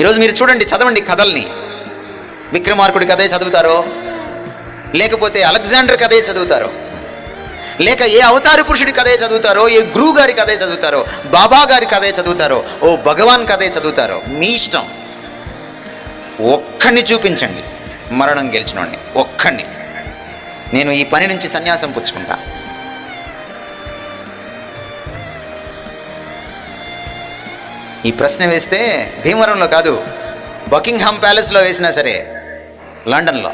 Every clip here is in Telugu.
ఈరోజు మీరు చూడండి చదవండి కథల్ని. విక్రమార్కుడి కథే చదువుతారో? లేకపోతే అలెగ్జాండర్ కథే చదువుతారో? లేక ఏ అవతార పురుషుడి కథే చదువుతారో? ఏ గురువు గారి కథే చదువుతారో? బాబా గారి కథే చదువుతారో? ఓ భగవాన్ కథే చదువుతారో? మీ ఇష్టం. ఒక్కడిని చూపించండి. మరణం గెలిచినోడిని. ఒక్కడిని. నేను ఈ పని నుంచి సన్యాసం పుచ్చుకుంటా. ఈ ప్రశ్న వేస్తే భీమవరంలో కాదు బకింగ్హామ్ ప్యాలెస్లో వేసినా సరే లండన్లో.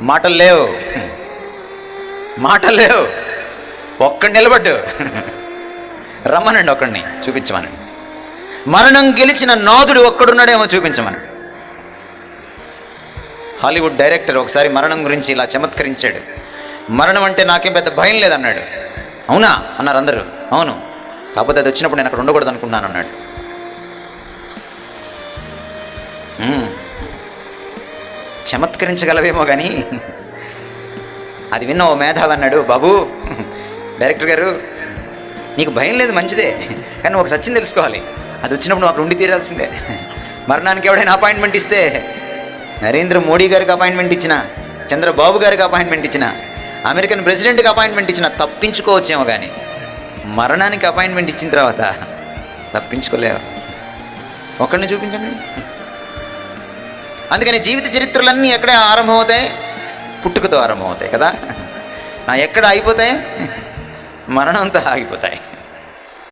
మాటలు లేవు. మాటలు లేవు. ఒక్కడు నిలబడ్డు. రమ్మనండి ఒక్కడిని చూపించమనండి మరణం గెలిచిన నాదుడు ఒక్కడున్నాడేమో చూపించమని. హాలీవుడ్ డైరెక్టర్ ఒకసారి మరణం గురించి ఇలా చమత్కరించాడు. మరణం అంటే నాకేం పెద్ద భయం లేదన్నాడు. అవునా? అన్నారు అందరూ. అవును. కాకపోతే అది వచ్చినప్పుడు నేను అక్కడ ఉండకూడదు అనుకున్నాను అన్నాడు చమత్కరించగలవేమో కానీ అది విన్న ఓ మేధావి అన్నాడు బాబు డైరెక్టర్ గారు నీకు భయం లేదు మంచిదే కానీ ఒక సత్యం తెలుసుకోవాలి. అది వచ్చినప్పుడు నువ్వు అక్కడ ఉండి తీరాల్సిందే. మరణానికి ఎవడైనా అపాయింట్మెంట్ ఇస్తే నరేంద్ర మోడీ గారికి అపాయింట్మెంట్ ఇచ్చిన చంద్రబాబు గారికి అపాయింట్మెంట్ ఇచ్చిన అమెరికన్ ప్రెసిడెంట్కి అపాయింట్మెంట్ ఇచ్చిన తప్పించుకోవచ్చేమో కానీ మరణానికి అపాయింట్మెంట్ ఇచ్చిన తర్వాత తప్పించుకోలేవు? ఒక్కడిని చూపించండి. అందుకని జీవిత చరిత్రలన్నీ ఎక్కడ ఆరంభమవుతాయి? పుట్టుకతో ఆరంభమవుతాయి కదా? ఎక్కడ ఆగిపోతాయి? మరణంతో ఆగిపోతాయి.